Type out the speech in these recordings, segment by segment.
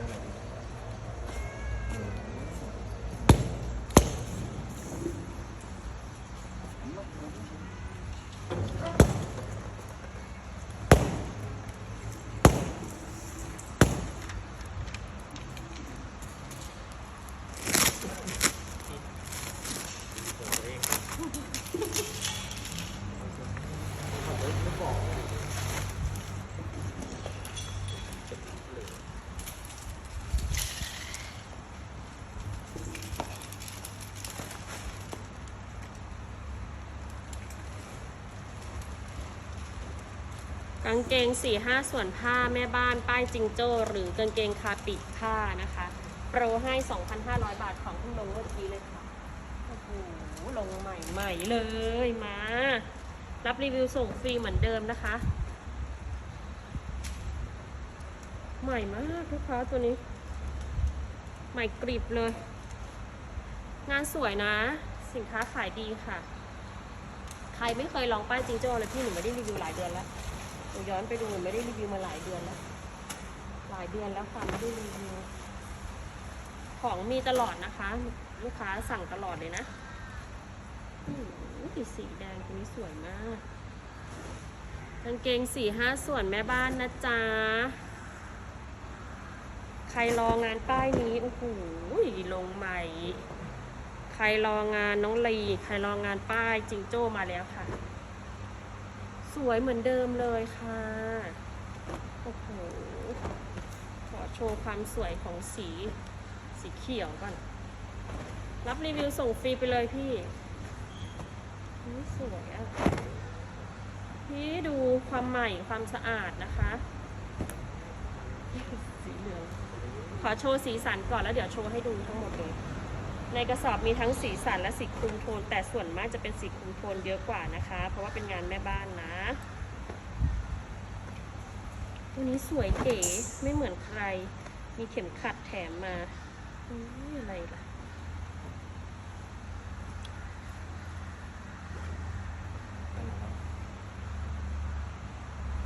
กางเกง4ี่ห้าส่วนผ้าแม่บ้านป้ายจิงโจ้ หรือกางเกงคาปิผ้านะคะ โปรให้ 2,500 บาทของเพิ่งลงเมื่อกี้เลยค่ะ โอ้โห ลงใหม่ใหม่ๆเลยมา รับรีวิวส่งฟรีเหมือนเดิมนะคะ ใหม่มากลูกค้าตัวนี้ ใหม่กริบเลย งานสวยนะ สินค้าขายดีค่ะใครไม่เคยลองป้ายจิงโจ้เลยพี่หนูไม่ได้รีวิวหลายเดือนแล้ว หนูย้อนไปดูหนูไม่ได้รีวิวมาหลายเดือนแล้ว หลายเดือนแล้วค่ะไม่ได้รีวิว ของมีตลอดนะคะ ลูกค้าสั่งตลอดเลยนะอืมสีแดงตัวนี้สวยมากกางเกงสี่ห้าส่วนแม่บ้านนะจ๊ะ ใครรองานป้ายนี้โอ้โหลงใหม่ ใครรองานน้องลี ใครรองานป้ายจิงโจ้มาแล้วค่ะ สวยเหมือนเดิมเลยค่ะ โอ้โห ขอโชว์ความสวยของสี สีเขียวก่อน รับรีวิวส่งฟรีไปเลยพี่นี่สวยอะพี่ดูความใหม่ความสะอาดนะคะ สีเหลือง ขอโชว์สีสันก่อนแล้วเดี๋ยวโชว์ให้ดูทั้งหมดเลย ในกระสอบมีทั้งสีสันและสีคุมโทน แต่ส่วนมากจะเป็นสีคุมโทนเยอะกว่านะคะ เพราะว่าเป็นงานแม่บ้านนะ ตัวนี้สวยเก๋ไม่เหมือนใคร มีเข็มขัดแถมมาอุ๊ยอะไรล่ะ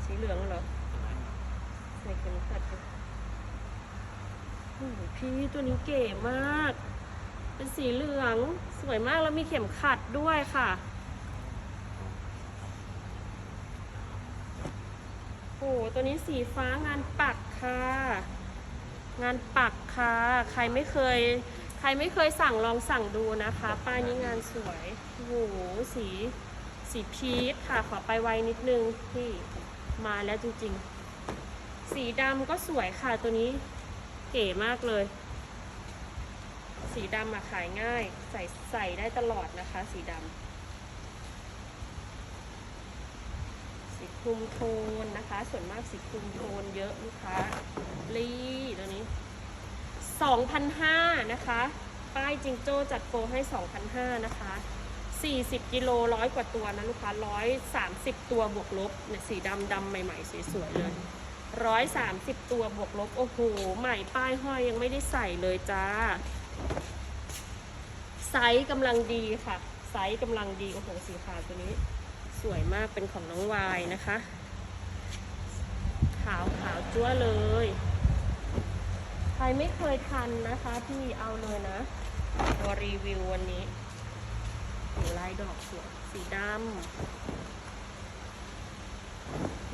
สีเหลืองเหรอใส่เข็มขัดด้วยโอ้โหพี่ตัวนี้เก๋มาก เป็นสีเหลืองสวยมากแล้วมีเข็มขัดด้วยค่ะโอ้โหตัวนี้สีฟ้างานปักค่ะ งานปักค่ะ ใครไม่เคย ใครไม่เคยสั่งลองสั่งดูนะคะ ป้ายนี้งานสวยโอ้โหสีสีพีชค่ะ ขอไปไวนิดนึงพี่มาแล้วจริงๆ สีดำก็สวยค่ะตัวนี้เก๋มากเลย สีดำอะขายง่าย ใส่ใส่ได้ตลอดนะคะ สีดำสีคลุมโทนนะคะ ส่วนมากสีคลุมโทนเยอะลูกค้าลีตัวนี้2,500นะคะ ป้ายจิงโจ้จัดโปรให้2,500นะคะ 40 กิโลร้อยกว่าตัวนะลูกค้า 130 ตัวบวกลบเนี่ยสีดำดำใหม่ๆสวยๆเลย130ตัวบวกลบ โอ้โห ใหม่ป้ายห้อยยังไม่ได้ใส่เลยจ้า ไซส์กำลังดีค่ะ ไซส์กำลังดีโอ้โหสีขาวตัวนี้ สวยมากเป็นของน้องวายนะคะ ขาวขาวจั๊วเลย ใครไม่เคยทันนะคะพี่เอาเลยนะตัวรีวิววันนี้โอ้ลายดอกสวยสีดำ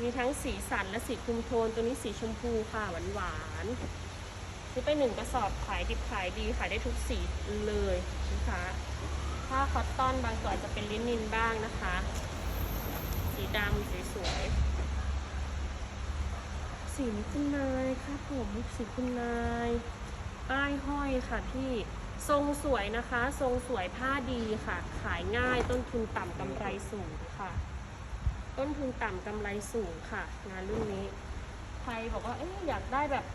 มีทั้งสีสันและสีคุมโทนตัวนี้สีชมพูค่ะหวานหวาน ซื้อไปหนึ่งกระสอบขายดิบขายดีขายได้ทุกสีเลยนะคะผ้าคอตตอนบางส่วนจะเป็นลินินบ้างนะคะ สีดำสีสวยๆสีคุณนายค่ะผมสีคุณนายป้ายห้อยค่ะพี่ทรงสวยนะคะ ทรงสวยผ้าดีค่ะ ขายง่ายต้นทุนต่ำกำไรสูงค่ะ ต้นทุนต่ำกำไรสูงค่ะ งานรุ่นนี้ ใครบอกว่าเอ๊ะอยากได้แบบ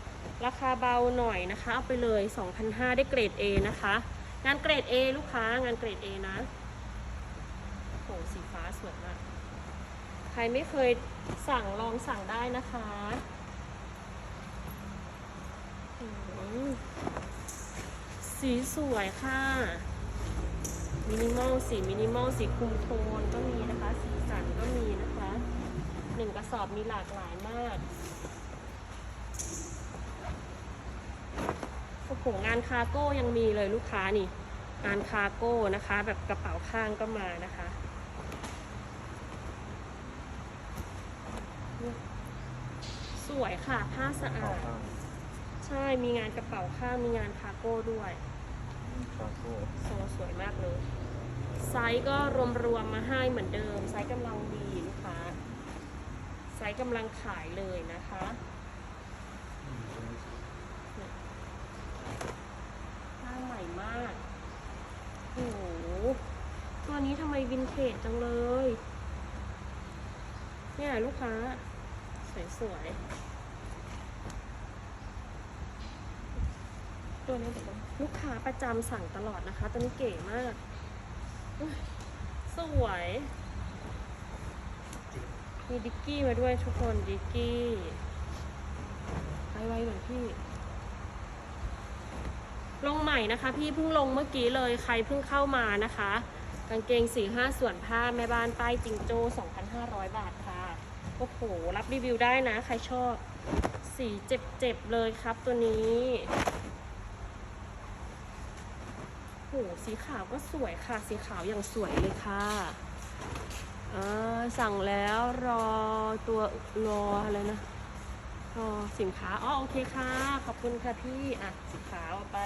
ราคาเบาหน่อยนะคะเอาไปเลย2,500ได้เกรด A นะคะ งานเกรด A ลูกค้างานเกรด A นะโหสีฟ้าสวยมาก ใครไม่เคยสั่งลองสั่งได้นะคะสีสวยค่ะมินิมอลสีมินิมอลสีคุมโทนก็มีนะคะ สีสันก็มีนะคะหนึ่งกระสอบมีหลากหลายมาก งานคาร์โก้ยังมีเลยลูกค้านี่ งานคาร์โก้นะคะ แบบกระเป๋าข้างก็มานะคะ สวยค่ะผ้าสะต่ออาดข้างใช่มีงานกระเป๋าข้างมีงานคาร์โก้ด้วยคาโก้โซสวยมากเลย ไซส์ก็รวมๆมาให้เหมือนเดิม ไซส์กำลังดีลูกค้าไซส์กำลังขายเลยนะคะ อืมตัวนี้ ผ้าใหม่มากโอ้โหตัวนี้ทำไมวินเทจจังเลย เนี่ยลูกค้า สวยๆตัวนี้ลูกค้าประจำสั่งตลอดนะคะ ตัวนี้เก๋มาก สวยมีดิกกี้มาด้วยทุกคนดิกกี้ ไปไวเหมือนพี่ ลงใหม่นะคะ พี่เพิ่งลงเมื่อกี้เลยใครเพิ่งเข้ามานะคะ กางเกงสี่ห้าส่วนผ้าแม่บ้านป้ายจิงโจ้2,500 บาทค่ะโอ้โหรับรีวิวได้นะ ใครชอบสีเจ็บๆเลยครับตัวนี้โอ้โหสีขาวก็สวยค่ะ สีขาวอย่างสวยเลยค่ะอ่าสั่งแล้วรอตัวรออะไรนะ อสินค้าอ๋อโอเคค่ะ ขอบคุณค่ะพี่อะสีขาเอาไป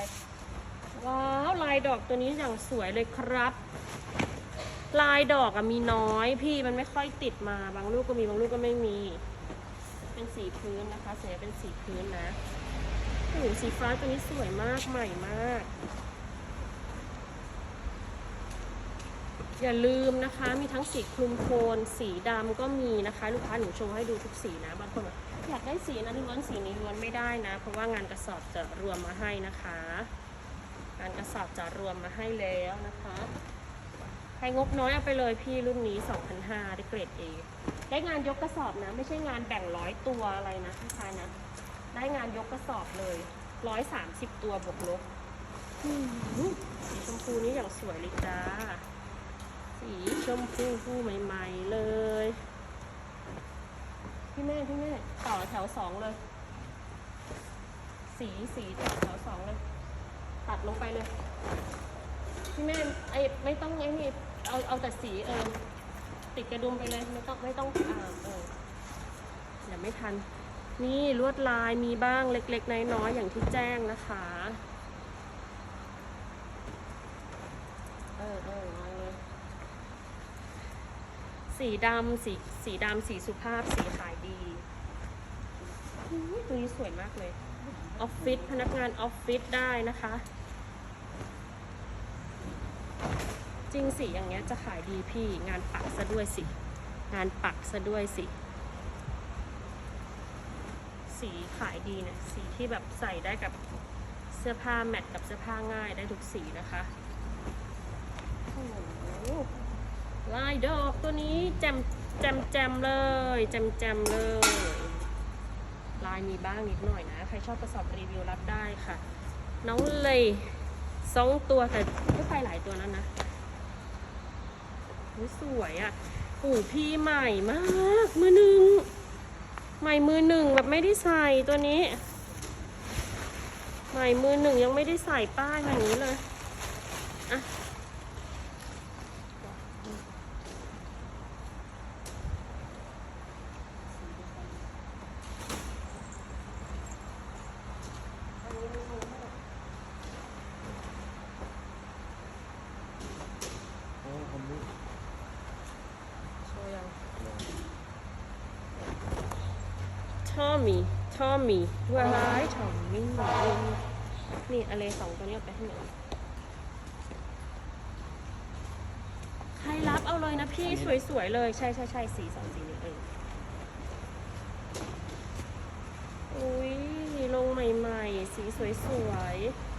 ว้าวลายดอกตัวนี้อย่างสวยเลยครับ ลายดอกอะมีน้อยพี่มันไม่ค่อยติดมาบางลูกก็มีบางลูกก็ไม่มี เป็นสีพื้นนะคะเสียเป็นสีพื้นนะโอ้สีฟ้าตัวนี้สวยมากใหม่มาก อย่าลืมนะคะ มีทั้งสีคลุมโทนสีดำก็มีนะคะ ลูกค้าหนูโชว์ให้ดูทุกสีนะบางคนบอก อยากได้สีนั้นล้วนสีนี้ล้วนไม่ได้นะ เพราะว่างานกระสอบจะรวมมาให้นะคะ งานกระสอบจะรวมมาให้แล้วนะคะใครงบน้อยเอาไปเลยพี่รุ่นนี้2,500ได้เกรด A ได้งานยกกระสอบนะ ไม่ใช่งานแบ่งร้อยตัวอะไรนะพี่ชายนะ ได้งานยกกระสอบเลย130ตัวบวกลบสีชมพูนี้อย่างสวยเลยจ้า สีชมพูฟูใหม่ ๆ เลย พี่แม่พี่แม่ต่อแถวสองเลย สีสีต่อแถวสองเลย ตัดลงไปเลย พี่แม่ไอไม่ต้องไอ้นี่เอาเอาแต่สีเออติดกระดุมไปเลยไม่ต้องไม่ต้องอ่าเออเดี๋ยวไม่ทัน นี่ลวดลายมีบ้างเล็กๆน้อยๆอย่างที่แจ้งนะคะ เออเออ สีดำสีสีดำสีสุภาพสีขายดีอุ๊ยตัวนี้สวยมากเลย ออฟฟิศพนักงานออฟฟิศได้นะคะ จริงสีอย่างเงี้ยจะขายดีพี่งานปักซะด้วยสิ งานปักซะด้วยสิ สีขายดีเนี่ยสีที่แบบใส่ได้กับเสื้อผ้าแมทกับเสื้อผ้าง่ายได้ทุกสีนะคะโอ้โห ลายดอกตัวนี้แจมแจมแจมเลยแจมแจมเลย ลายมีบ้างนิดหน่อยนะ ใครชอบกระสอบรีวิวรับได้ค่ะ น้องเลยสองตัวแต่ก็ไปหลายตัวแล้วนะสวยอะ่ะโอ้พี่ใหม่มากมือหนึ่งใหม่มือหนึ่งแบบไม่ได้ใส่ตัวนี้ ใหม่มือหนึ่งยังไม่ได้ใส่ป้ายอย่างนี้เลยอะอันนี้มือหนึ่งเท่าไหร่ โอ้คนนี้ โชว์ยัง ทอมมี่ทอมมี่ว้ายทอมมี่นี่อะไรสองตัวนี้เอาไปให้หน่อยใครรับเอาเลยนะพี่สวยๆเลย ใช่ใช่ใช่สีสองสีนี้เอออุ้ยลงใหม่ๆ สีสวยๆ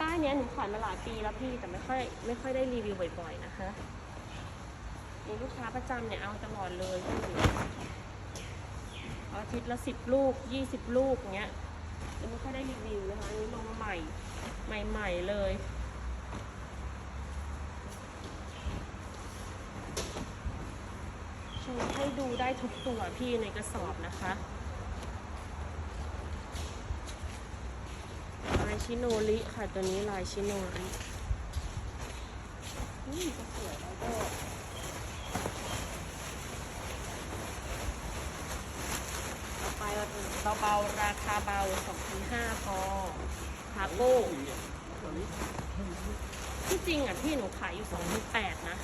ป้ายเนี้ยหนูขายมาหลายปีแล้วพี่แต่ไม่ค่อยไม่ค่อยได้รีวิวบ่อยๆนะคะีลูกค้าประจำเนี่ยเอาตลอดเลยอาทิตย์ละสิบลูกยี่สิบลูกเงี้ยยังไม่ค่อยได้รีวิวนะคะอันนี้ลงมาใหม่ ใหม่ ๆ เลยชูให้ดูได้ทุกตัวพี่ในกระสอบนะคะลายชิโนริค่ะตัวนี้ลายชิโนรินี่กระส เราเบาๆ ราคาเบา2,500พอคาโก้ที่จริงอะพี่หนูขายอยู่2,800นะ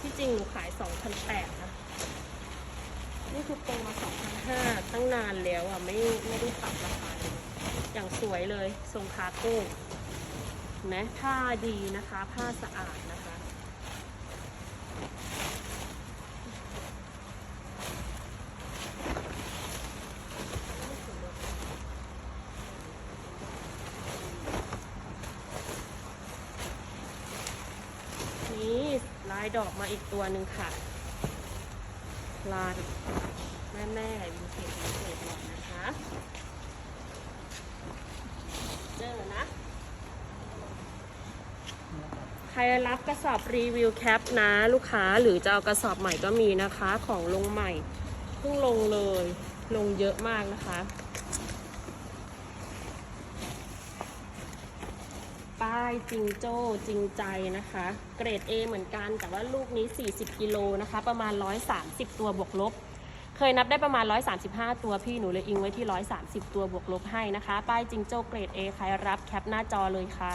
ที่จริงหนูขาย2,800นะ นี่คือโปรมา2,500ตั้งนานแล้วอะไม่ไม่ได้ปรับราคาเลยอย่างสวยเลยทรงคาโก้นไหมผ้าดีนะคะ ผ้าสะอาดนะคะ นี่ลายดอกมาอีกตัวหนึ่งค่ะ ลายแม่แม่ๆวินเทจวินเทจหน่อยนะคะเจอนะ ใครรับกระสอบรีวิวแคปนะลูกค้าหรือจะเอากระสอบใหม่ก็มีนะคะ ของลงใหม่เพิ่งลงเลยลงเยอะมากนะคะ ป้ายจิงโจ้จริงใจนะคะ เกรด A เหมือนกัน แต่ว่าลูกนี้ 40 กิโลนะคะ ประมาณ 130 ตัวบวกลบ เคยนับได้ประมาณ 135 ตัวพี่หนูเลยอิงไว้ที่ 130 ตัวบวกลบให้นะคะ ป้ายจิงโจ้เกรด A ใครรับแคปหน้าจอเลยค่ะ